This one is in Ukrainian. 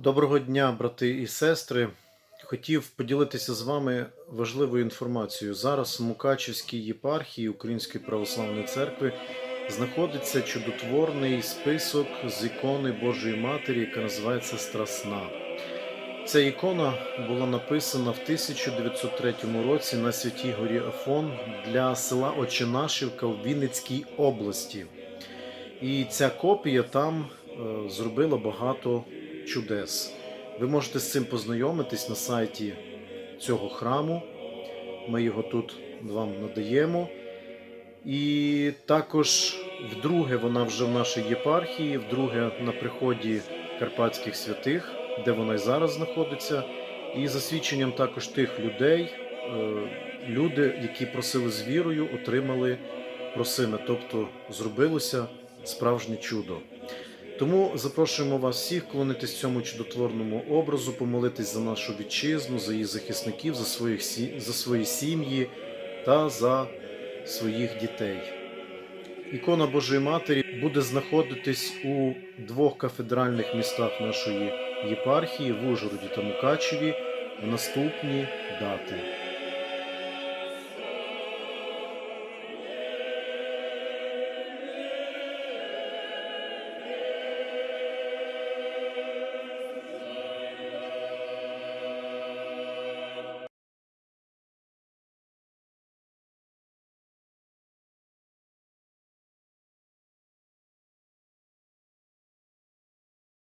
Доброго дня, брати і сестри. Хотів поділитися з вами важливою інформацією. Зараз в Мукачівській єпархії Української православної церкви знаходиться чудотворний список з ікони Божої Матері, яка називається Страсна. Ця ікона була написана в 1903 році на Святій горі Афон для села Очинашівка в Вінницькій області. І ця копія там е, зробила багато чудес. Ви можете з цим познайомитись на сайті цього храму. Ми його тут вам надаємо. І також вдруге вона вже в нашій єпархії, вдруге на приході Карпатських святих, де вона і зараз знаходиться. І за свідченням також тих людей, е, люди, які просили з вірою, отримали просиме, тобто зробилося справжнє чудо. Тому запрошуємо вас всіх вклонитись цьому чудотворному образу, помолитись за нашу вітчизну, за її захисників, за, своїх, за свої сім'ї та за своїх дітей. Ікона Божої Матері буде знаходитись у двох кафедральних містах нашої єпархії в Ужгороді та Мукачеві в наступні дати.